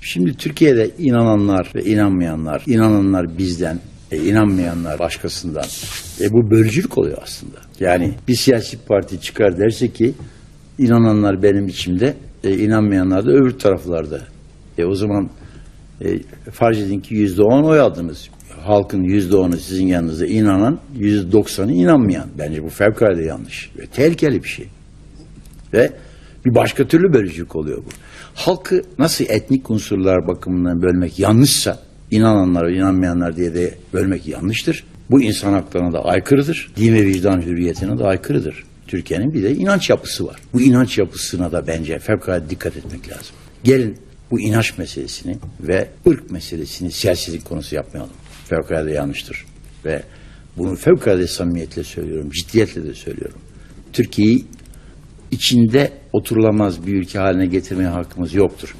Şimdi Türkiye'de inananlar ve inanmayanlar, inananlar bizden, e, inanmayanlar başkasından. E, bu bölücülük oluyor aslında. Yani bir siyasi parti çıkar derse ki inananlar benim içimde, e, inanmayanlar da öbür taraflarda. E, o zaman e, farz edin ki yüzde on oy aldınız. Halkın yüzde onu sizin yanınızda inanan, yüzde doksanı inanmayan. Bence bu fevkalade yanlış ve tehlikeli bir şey. Ve bir başka türlü bölücülük oluyor bu. Halkı nasıl etnik unsurlar bakımından bölmek yanlışsa, inananlar inanmayanlar diye de bölmek yanlıştır. Bu insan haklarına da aykırıdır. Din ve vicdan hürriyetine de aykırıdır. Türkiye'nin bir de inanç yapısı var. Bu inanç yapısına da bence fevkalade dikkat etmek lazım. Gelin bu inanç meselesini ve ırk meselesini siyasetin konusu yapmayalım. Fevkalade yanlıştır. Ve bunu fevkalade samimiyetle söylüyorum, ciddiyetle de söylüyorum. Türkiye'yi içinde oturulamaz bir ülke haline getirmeye hakkımız yoktur.